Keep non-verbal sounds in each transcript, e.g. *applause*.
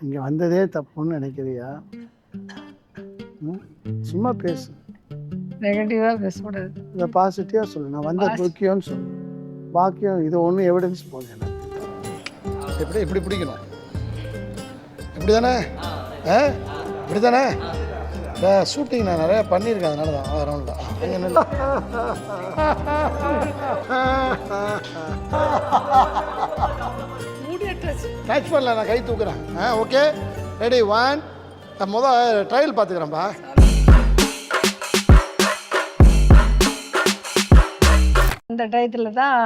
இங்கே வந்ததே தப்புன்னு நினைக்கிறியா? சும்மா பேசு. நெகட்டிவாக பேசக்கூடாது. இதை பாசிட்டிவாக சொல்லு. நான் வந்த முக்கியம்னு சொல்லு. பாக்கியம் இது ஒன்றும் எவிடன்ஸ் போதும் எனக்கு. எப்படி இப்படி பிடிக்கணும்? இப்படி தானே ஆ? இப்படி தானே ஷூட்டிங் நான் நிறைய பண்ணியிருக்கேன் அதனால தான் வேற ஒன்றும் இல்லை. *laughs* அங்கே நில்லு. டச் பண்ணல நான் கை தூக்குறேன். ஆ ஓகே ரெடி ஒன் முதல் ட்ரையல் பார்த்துக்கிறேன்ப்பா இந்த டயத்தில் தான்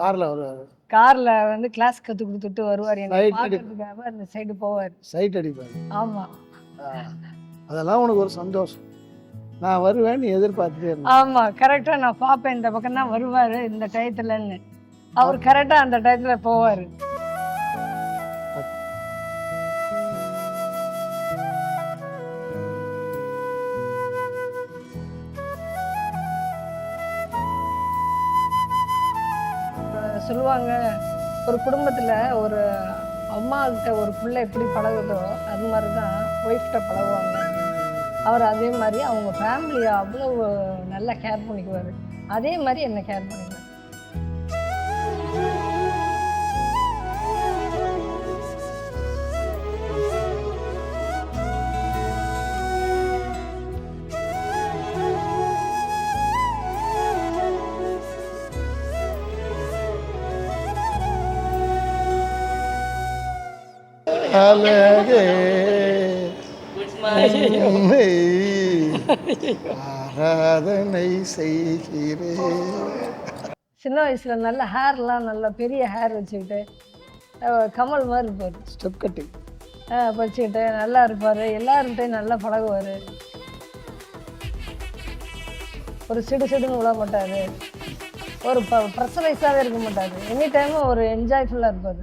காரில் வருவார் காரில் வந்து கிளாஸ் கற்றுக் கொடுத்துட்டு வருவார். பார்க்கறதுக்காக அந்த சைடு போவார். சைட் அடிப்பார். ஆமாம். அதெல்லாம் உனக்கு ஒரு சந்தோஷம். நான் வருவேன்னு எதிர்பார்த்துட்டே இருந்தேன் ஆமாம் கரெக்டாக நான் பார்ப்பேன். இந்த பக்கம் தான் வருவார் இந்த டயத்துலன்னு. அவர் கரெக்டாக அந்த டயத்தில் போவார். சொல்லுவாங்க. ஒரு குடும்பத்தில் ஒரு அம்மாக்கிட்ட ஒரு பிள்ளை எப்படி பழகுதோ அது மாதிரி தான் ஒய்ஃப்கிட்ட பழகுவாங்க. அவர் அதே மாதிரி அவங்க ஃபேமிலியை அவ்வளோ நல்லா கேர் பண்ணிக்குவார். அதே மாதிரி என்னை கேர் பண்ணிக்குவார். அழகே. உன்னை ஆராதனை செய்கிறேன். சின்ன வயசில் நல்ல ஹேர்லாம் நல்ல பெரிய ஹேர் வச்சுக்கிட்டு கமல் மாதிரி இருப்பார். ஸ்டெப் கட்டிங் வச்சுக்கிட்டு நல்லா இருப்பார். எல்லார்கிட்டையும் நல்லா பழகுவார். ஒரு சிடு சிடுன்னு விட மாட்டார். ஒரு ப ப்ரெஷரைஸாகவே இருக்க மாட்டார். எனி டைமும் ஒரு என்ஜாய்ஃபுல்லாக இருப்பார்.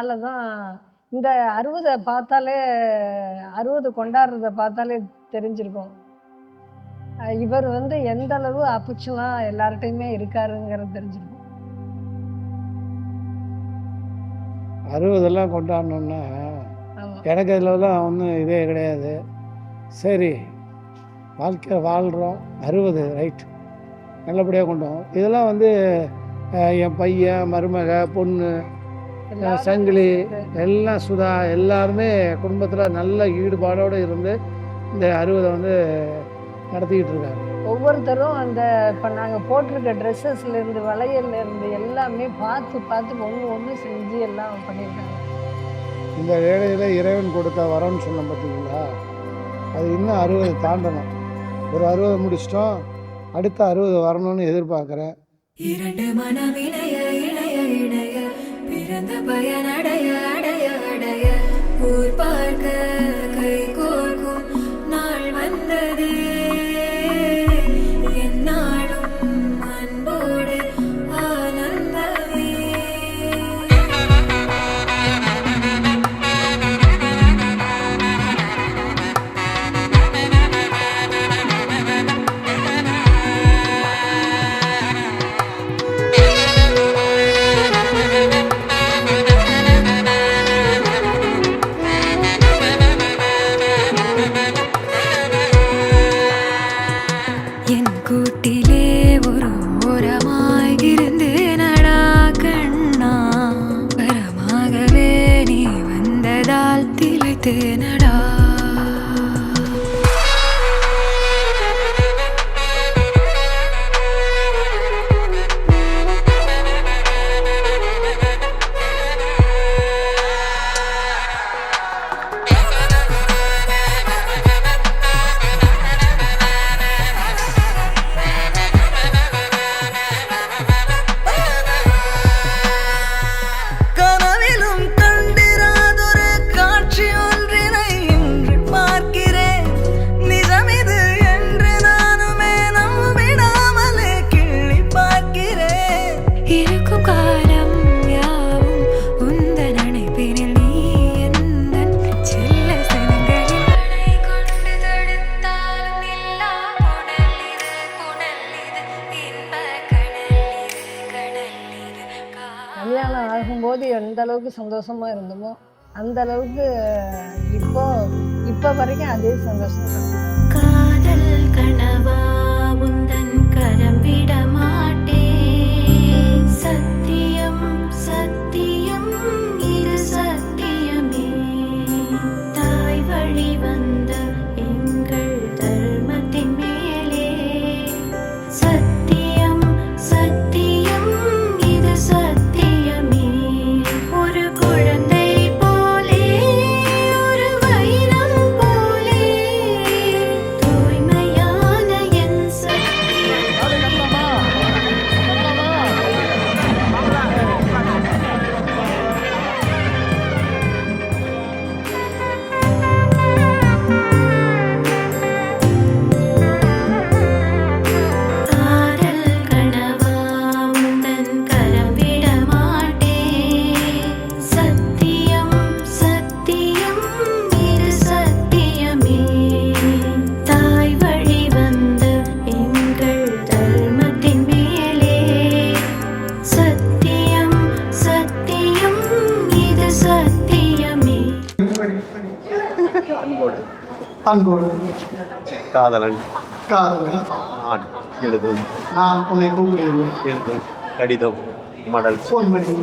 அன்புனால தான் இந்த அறுபதை பார்த்தாலே அறுபது கொண்டாடுறத பார்த்தாலே தெரிஞ்சிருக்கும். இவர் வந்து எந்த அளவு அஃபெக்ஷனாக எல்லார்ட்டையுமே இருக்காருங்கிறது தெரிஞ்சிருக்கும். அறுபதெல்லாம் கொண்டாடணுன்னா ஆமாம் எனக்கு இதுலலாம் ஒன்றும் இதே கிடையாது. சரி வாழ்க்கை வாழ்கிறோம் அறுபது ரைட் நல்லபடியாக கொண்டோம் இதெல்லாம் வந்து என் பையன் மருமக பொண்ணு சங்கிலி எல்லாம் சுதா எல்லாருமே குடும்பத்தில் நல்ல ஈடுபாடோடு இருந்து இந்த அறுபதை வந்து நடத்திக்கிட்டு இருக்காங்க. ஒவ்வொருத்தரும் அந்த இப்போ நாங்கள் போட்டிருக்க ட்ரெஸ்ஸஸ்ல இருந்து வளையல்ல இருந்து எல்லாமே பார்த்து பார்த்து ஒன்று ஒன்று செஞ்சு எல்லாம் பண்ணியிருக்காங்க. இந்த வேலையில் இறைவன் கொடுத்த வரம்னு சொன்னோம் பார்த்தீங்களா அது இன்னும் அறுபது தாண்டணும். ஒரு அறுபது முடிச்சிட்டோம். அடுத்த அறுபது வரணும்னு எதிர்பார்க்குறேன். இரண்டு இணைய பிறந்த பயனடைய அடைய அடைய. ஊர் பார்க்க திளைத்தேனடா கல்யாணம் ஆகும்போது எந்த அளவுக்கு சந்தோஷமா இருந்தோமோ அந்த அளவுக்கு இப்போ இப்போ வரைக்கும் அதே சந்தோஷம் காதல் கனவா உந்தன் கரம் விட மாட்டேன். அன்போடு. காதலன். காதலன். நான் எழுதும். நான் உன்னை கூப்பிடுவேன் எழுதும். கடிதம். மடல். ஃபோன் பண்ணி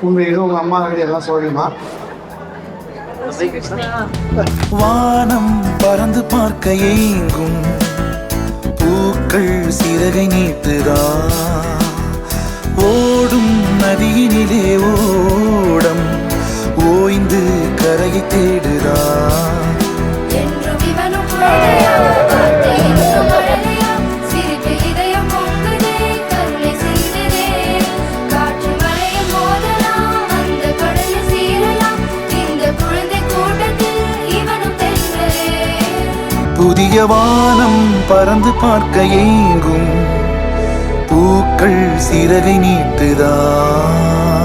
உண்மையிலும் உங்கள் அம்மா கிட்ட எல்லாம் சொல்லுமா வானம் பறந்து பார்க்க ஏங்கும் பூக்கள் சிறகை நீட்டுதா? ஓடும் நதியினிலே ஓடம். ஓய்ந்து கரையை புதிய வானம் பறந்து பார்க்க ஏங்கும். பூக்கள் சிறகை நீட்டுதான்